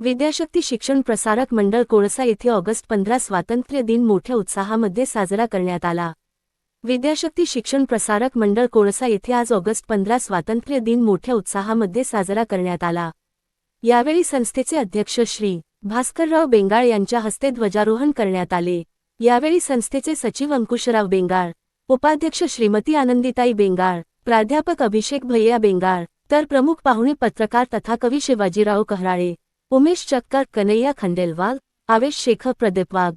विद्याशक्ती शिक्षण प्रसारक मंडळ कोळसा येथे ऑगस्ट पंधरा स्वातंत्र्य दिन मोठ्या उत्साहामध्ये साजरा करण्यात आला. विद्याशक्ती शिक्षण प्रसारक मंडळ कोळसा येथे आज ऑगस्ट पंधरा स्वातंत्र्य दिन मोठ्या उत्साहामध्ये साजरा करण्यात आला. यावेळी संस्थेचे अध्यक्ष श्री. भास्करराव बेंगाळ यांच्या हस्ते ध्वजारोहण करण्यात आले. यावेळी संस्थेचे सचिव अंकुशराव बेंगाळ उपाध्यक्ष श्रीमती आनंदीताई बेंगाळ प्राध्यापक अभिषेक भैया बेंगाळ तर प्रमुख पाहुणे पत्रकार तथा कवी शिवाजीराव कहराळे उमेश चक्कर कन्हैया खंडेलवाल आवेश शेखर प्रदीप वाघ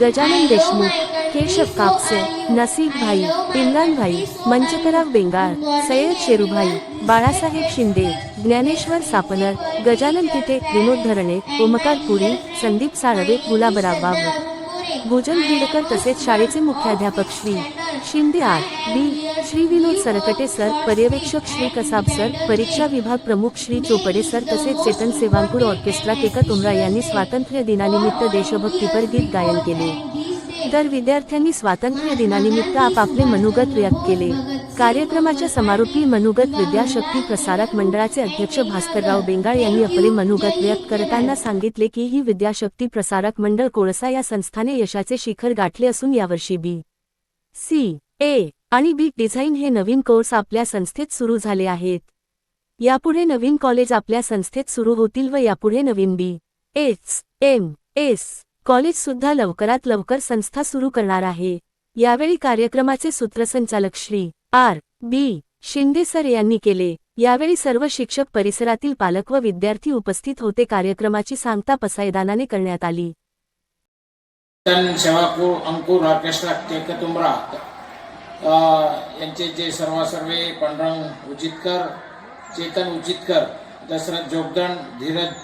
गजानन देशमुख केशव कापसे नसीब भाई इम्रान भाई मंचकराव बेंगाळ सय्यद शेरूभाई बाळासाहेब शिंदे ज्ञानेश्वर सापनर गजानन तिथे विनोद धरणे ओमकार पुरी संदीप साळवे गुलाबराव बाबू. भोजन बीडकर तसेच शाळेचे मुख्याध्यापक Shri Shinde R B Shri Vinod Sarkate sir पर्यवेक्षक श्री कसाब सर परीक्षा विभाग प्रमुख श्री चोपडे सर तसेच चेतन सेवांकूर ऑर्केस्ट्रा केकत उमरा यांनी स्वातंत्र्य दिनानिमित्त देशभक्तीपर गीत गायन केले. तर विद्यार्थ्यांनी स्वातंत्र्य दिनानिमित्त आपापले मनोगत व्यक्त केले. कार्यक्रमाच्या समारोपी मनोगत विद्याशक्ती प्रसारक मंडळाचे अध्यक्ष भास्करराव बेंगाळ यांनी आपले मनोगत व्यक्त करताना सांगितले की ही विद्याशक्ती प्रसारक मंडळ कोळसा या संस्थाने यशाचे शिखर गाठले असून यावर्षी बी सी ए आणि बी डिझाईन हे नवीन कोर्स आपल्या संस्थेत सुरू झाले आहेत. यापुढे नवीन कॉलेज आपल्या संस्थेत सुरू होतील व यापुढे नवीन B H M S college सुद्धा लवकरात लवकर संस्था सुरू करणार आहे. यावेळी कार्यक्रमाचे सूत्रसंचालक Shri. R. B. Shinde sir यांनी केले. यावेळी सर्व शिक्षक परिसरातील पालक व विद्यार्थी उपस्थित होते. कार्यक्रमाची सांगता पसायदानाने करण्यात आली. अंकुर राकेश केकतुंबरा यांचे जे सर्व सर्वे पांडुरंग उजितकर चेतन उजितकर दशरथ जोगदंड धीरज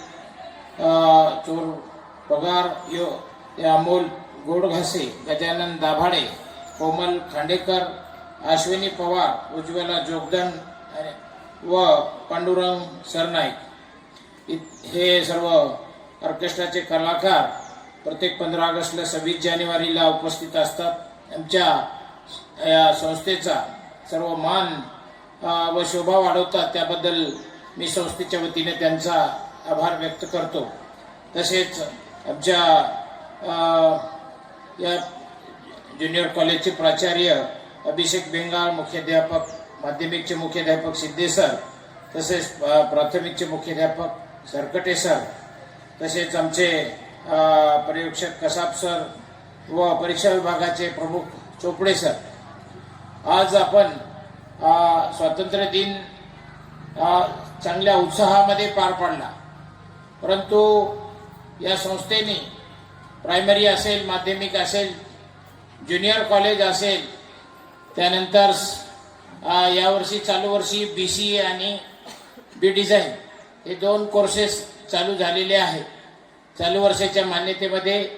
चोर पगार यो या अमोल गोडघासे गजानन दाभाडे कोमल खांडेकर अश्विनी पवार उज्ज्वला जोगदन व पांडुरंग सरनाईक. हे सर्व ऑर्केस्ट्राचे कलाकार प्रत्येक पंधरा ऑगस्टला सव्वीस जानेवारीला उपस्थित असतात. आमच्या या संस्थेचा सर्व मान व शोभा वाढवतात. त्याबद्दल मी संस्थेच्या वतीने त्यांचा आभार व्यक्त करतो. तसेच आमच्या या ज्युनियर कॉलेजचे प्राचार्य अभिषेक बेंगाळ मुख्याध्यापक माध्यमिकचे मुख्याध्यापक सिद्धे सर तसेच प्राथमिकचे मुख्याध्यापक सरकटे सर तसेच आमचे पर्यवेक्षक कसाब सर व परीक्षा विभागाचे प्रमुख चोपडे सर. आज आपण स्वातंत्र्य दिन चांगल्या उत्साहामध्ये पार पाडला. परंतु या संस्थेने प्रायमरी असेल माध्यमिक असेल ज्युनियर कॉलेज असेल त्यानंतर यावर्षी चालू वर्षी बी सी ए आणि बी डिझाईन हे दोन कोर्सेस चालू झालेले आहेत. चालू वर्षाच्या मान्यतेमध्ये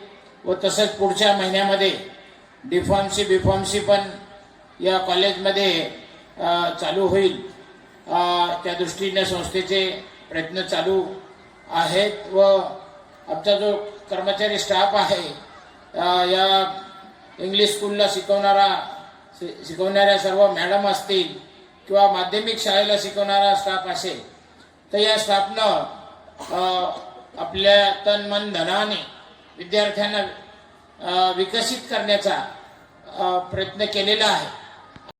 व तसंच पुढच्या महिन्यामध्ये डिफॉर्मसी बिफॉर्मसी पण या कॉलेजमध्ये चालू होईल. त्या दृष्टीने संस्थेचे प्रयत्न चालू आहेत व आमचा जो कर्मचारी स्टाफ आहे या इंग्लिश स्कूलला शिकवणारा शिकवणाऱ्या सर्व मॅडम असतील किंवा माध्यमिक शाळेला शिकवणारा स्टाफ असेल तर या स्टाफनं आपल्या तन मन धनाने विद्यार्थ्यांना विकसित करण्याचा प्रयत्न केलेला आहे.